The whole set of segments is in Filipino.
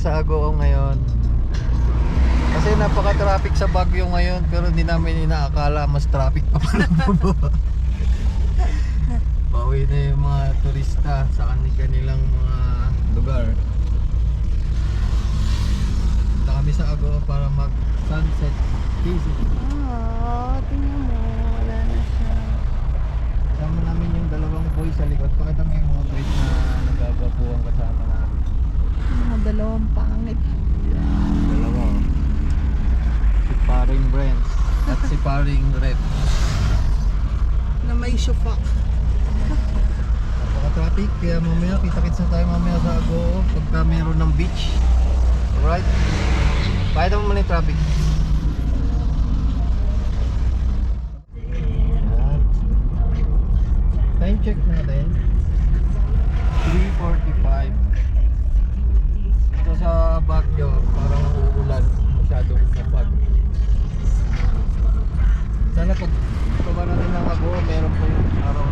sa Agoo ngayon. Kasi napaka-traffic sa Baguio ngayon pero hindi namin inaakala mas traffic pa pala. Pauwi na yung mga turista sa kanilang mga lugar. Punta kami sa Agoo para mag sunset gazing. Ah, tingnan mo. Wala na siya. Kasama namin yung dalawang boys sa likod. Pakita mo yung mga boys na nagagapuan kasama namin. Mga dalawang pangit. Dalawa. oh. Si paring Brent at si paring Red. Na may syufak. Napaka-traffic kaya mamaya kita-kits na tayo mamaya sa Agoo pagka meron ng beach. Alright? Pakita mo muna yung traffic. Time check natin. 3.45 Ito sa Baguio parang uulan masyadong kapag sana pag paba natin ng Agoo meron po yung araw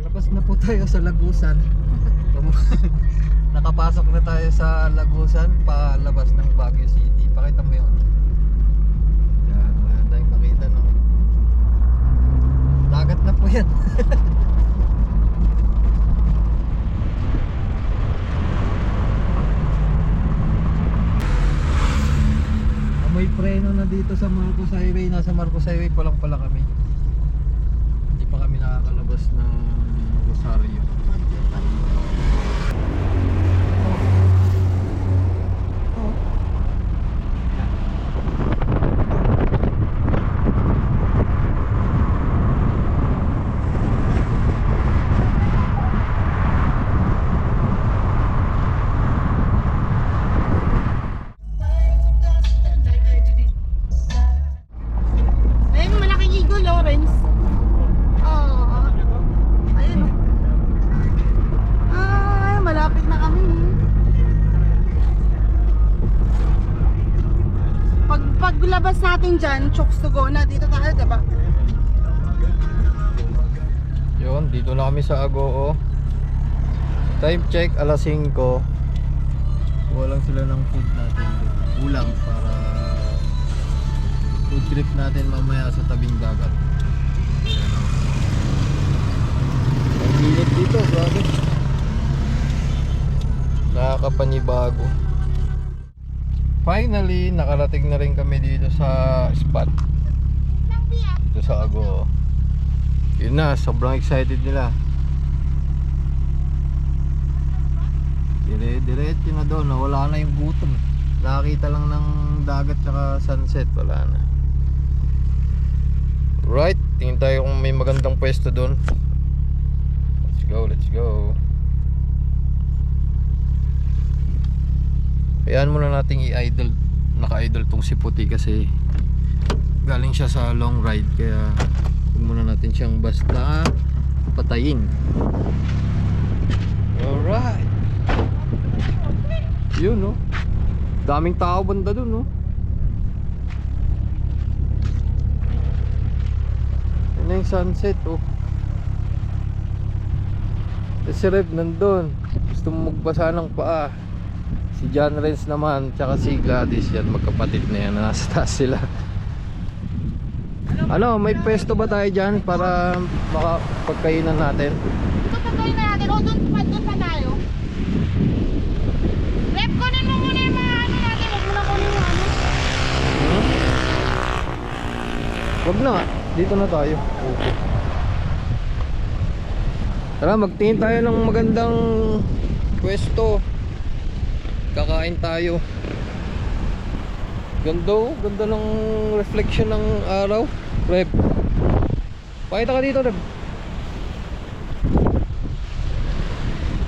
Labas na po tayo sa Lagusan. Nakapasok na tayo sa Lagusan palabas ng Baguio City. Pakita mo yun. Tayong makita no. Dagat na po yan. May preno na dito sa Marcos Highway. Nasa Marcos Highway pa lang pala kami. Paglabas natin dyan, chokes to go na. Dito tayo, diba? Yun, dito na kami sa Agoo. Time check, alas 5. Walang sila ng food natin doon. Ulam para food trip natin mamaya sa tabing dagat. Oh. Ang dito, grabe. Nakakapanibago. Finally, nakarating na rin kami dito sa spot. Dito sa Agoo. Yun na, sobrang excited nila. Dire diretso na doon, wala na yung gutom. Nakakita lang ng dagat tsaka sunset, wala na. Right, tingin tayo kung may magandang pwesto doon. Let's go, let's go. Hayaan muna nating i-idle, naka-idle tong si Puti kasi galing siya sa long ride kaya huwag muna natin siyang basta patayin. Alright. Yun no. Daming tao banda dun no. Yun na yung sunset oh. Eh, Si Rev nandun. Gusto mo magbasa ng paa. Si John Renz naman, tsaka si Gladys yan, magkapatid na yan. Nasa taas sila. Ano, may pwesto ba tayo dyan para makapagkainan natin? Ito pa gawin na natin. O, doon pa, doon pa tayo. Rep, kunin mo muna yung mga ano natin. Huwag mo na kunin yung ano. Hmm? Wag na, dito na tayo. Okay. Tara, magtingin tayo ng magandang pwesto. Kakain tayo. Ganda oh, ganda ng reflection ng araw. Rep. Pakita ka dito, Rep.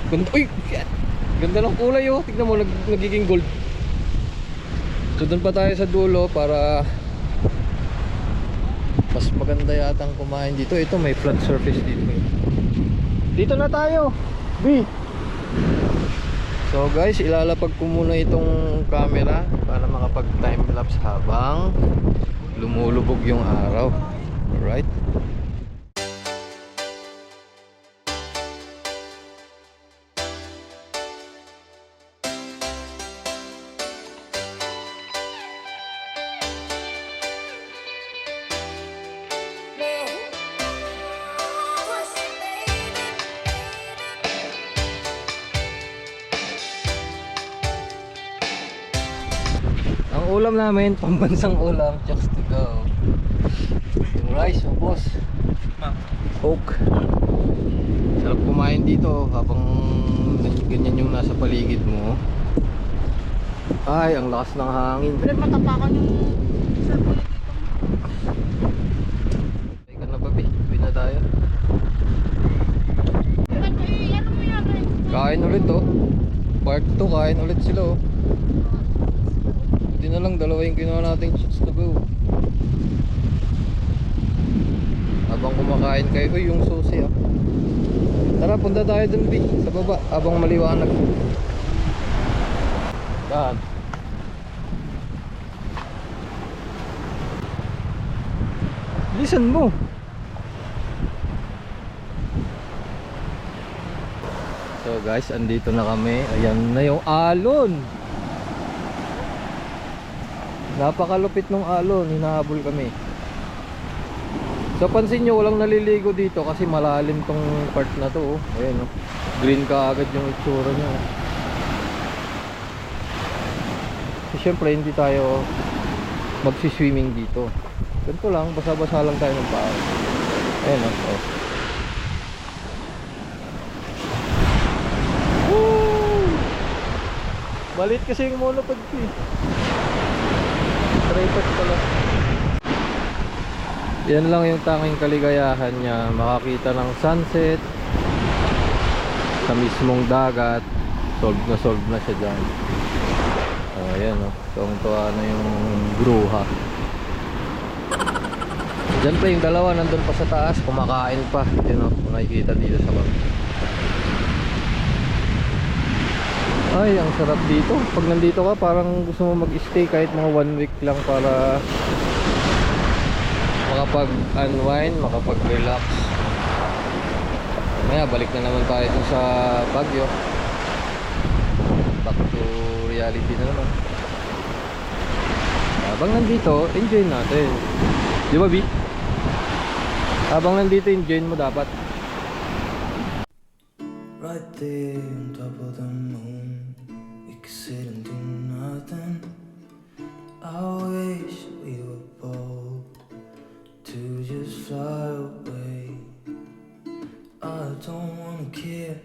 Ganda, uy, shit. Ganda ng kulay oh. Tignan mo, nag, nagiging gold. So doon pa tayo sa dulo para mas maganda yatang kumain dito. Ito may flat surface dito. Dito na tayo. B. So guys, ilalapag ko muna itong camera para makapag time lapse habang lumulubog yung araw. Alright? Ang ulam namin, pambansang ulam, just to go. Yung rice, oh boss. Coke. Sarap kumain dito habang ganyan yung nasa paligid mo. Ay, ang lakas ng hangin. Pero matapakan yung sa Ay ka na ba, Bi? Uwi na tayo. Ano eh? Kain ulit, oh. Part 2, kain ulit sila, oh. Buti na lang, dalawa yung ginawa nating chicks to go. Habang kumakain kayo, uy, yung susi, ah. Tara, punta tayo dun, Bi, sa baba, habang maliwanag. Daan. Listen mo. So guys, andito na kami. Ayan na yung alon. Napakalupit ng alon, hinahabol kami. So pansin nyo, walang naliligo dito kasi malalim tong part na to. oh. Ayan oh. Green ka agad yung itsura niya. oh. So syempre hindi tayo magsiswimming dito. Ganito lang, basa-basa lang tayo ng paa. Ayan oh. oh. Balit kasi yung monopod ko eh. Tripod pala. Yan lang yung tanging kaligayahan niya. Makakita ng sunset sa mismong dagat. Solve na solve na siya dyan. Oh, ayan o. Oh. Tuwang-tuwa na yung gruha. Diyan pa yung dalawa nandun pa sa taas. Kumakain pa. Yun o. Kung nakikita dito sa bang. Ay, ang sarap dito. Pag nandito ka, parang gusto mo mag-stay kahit mga one week lang para makapag-unwind, makapag-relax. Maya, balik na naman tayo dun sa Baguio. Back to reality na naman. Habang nandito, enjoy natin. Di ba, B? Habang nandito, enjoy mo dapat. Right there on top of the moon, sit and do nothing. I wish we were bold to just fly away. I don't wanna care,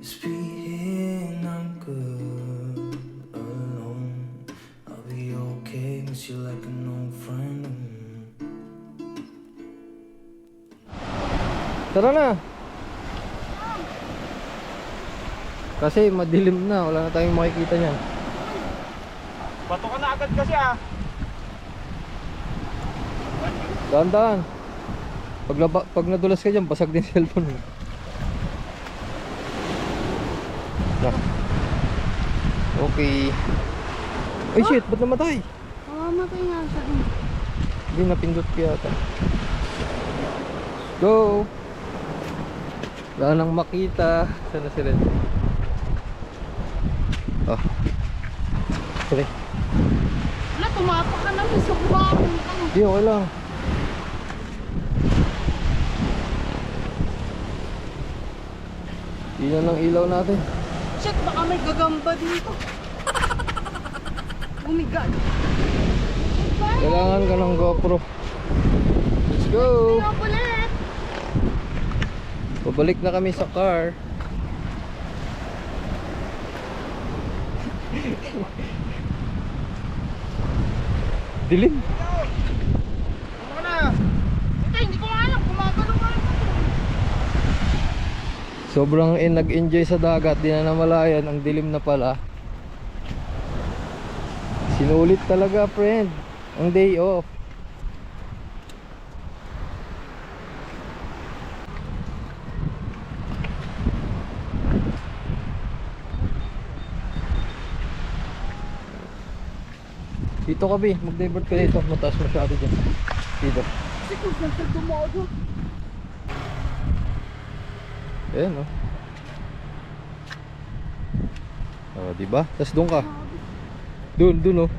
just be here and I'm good alone. I'll be okay, miss you like an old friend. Tara! Kasi madilim na, wala na tayong makikita niyan. Bato ka na agad kasi ah. Dahan-dahan. Pag, laba, pag nadulas ka dyan, basag din cellphone mo. Okay. Ay shit, ba't namatay? Mamamatay nga siya. Hindi, napindot ko yata. Go! Wala nang makita. Sana sila? Sorry. Wala, tumapak ka naman sa ka. Hindi, okay lang. Yun ang ilaw natin. Shit, baka may gagamba dito. Oh my God. Bye! Kailangan ka ng GoPro. Let's go! Pabalik na kami sa car. Dilim. Ano na? Hindi, hindi ko alam. Gumagano nga. Sobrang in, nag-enjoy sa dagat, di na namalayan, ang dilim na pala. Sinulit talaga, friend. Ang day off. Dito ka, Bi. Mag-divert ka dito. Mataas masyado dyan. Dito. Kung saan siya dumodo. Ayan, oh. Oh, di ba? Tapos doon ka. Doon, doon, oh.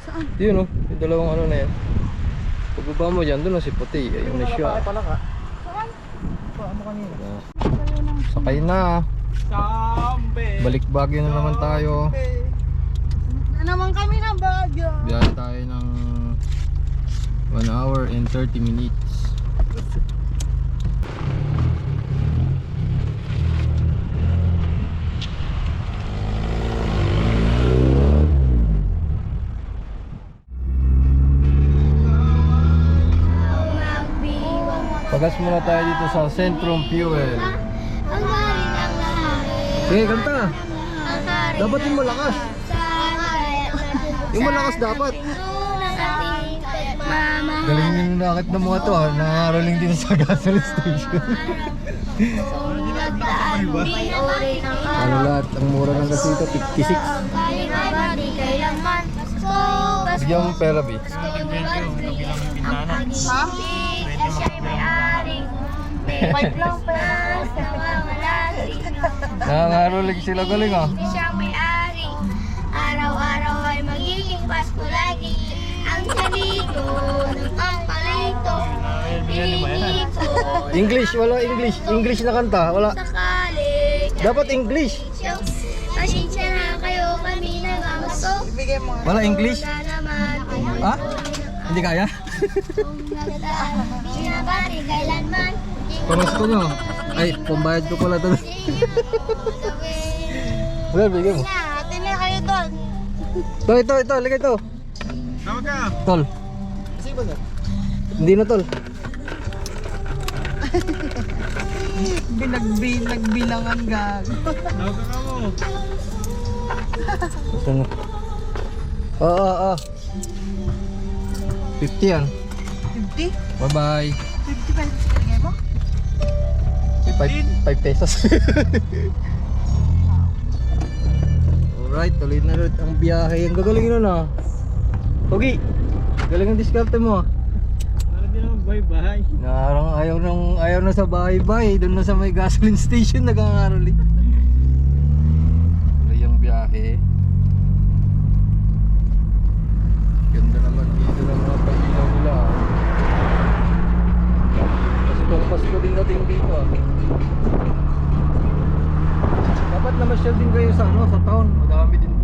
Saan? Yun, oh. Yung dalawang ano na yan. Pagbaba mo dyan, doon, oh, si puti. Ayun na siya. pala ka. Saan? Kanina? Ah, Kayo ng... Sakay na. Sambe. Balik Baguio na naman tayo. Na naman kami ng Baguio. Biyahe tayo ng 1 hour and 30 minutes. Pagas muna tayo dito sa Centrum Fuel. Sige, kanta. Dapat yung malakas. Yung malakas dapat. Galing nyo na nakit ng mga to ha. Nangangaroling din sa gasoline station. ano lahat? Ang mura ng gasito, 56. Bigyan mo pera, B. Ha? Five lang pero Nangangaroling sila galing ha. Hindi siya may-ari Pasko lagi Ang sarito ng ang palito Piningi ko English, wala English. English na kanta, wala. sakali Dapat English. Pasensya na kayo kami Ibigay mo. Wala English? Ha? Hindi kaya? Na bari kailanman Pamasko nyo. Ay, pambayad ko pala to. Wala, bigyan mo. Ito, ito, ito, ligay ito. Tawag ka. Tol. Hindi na tol. Binagbilangan gag. Tawag ka mo. Ito na. Oo, oo, oo. 50 yan. 50? Bye bye. 50 pesos binigay mo? 5 pesos. Alright, tuloy na ulit ang biyahe. Ang gagaling nun ah. Pogi, galing ang diskarte mo ah. Para din naman bye-bye. Narang ayaw, nang, ayaw na sa bahay-bahay. Doon na sa may gasoline station nag-aaral eh. Tuloy ang biyahe. Ganda naman dito ng mga pag-ilaw nila ah. Kasi kung Pasko din natin dito ah. Dapat na masyal din kayo sa ano, sa town. Madami din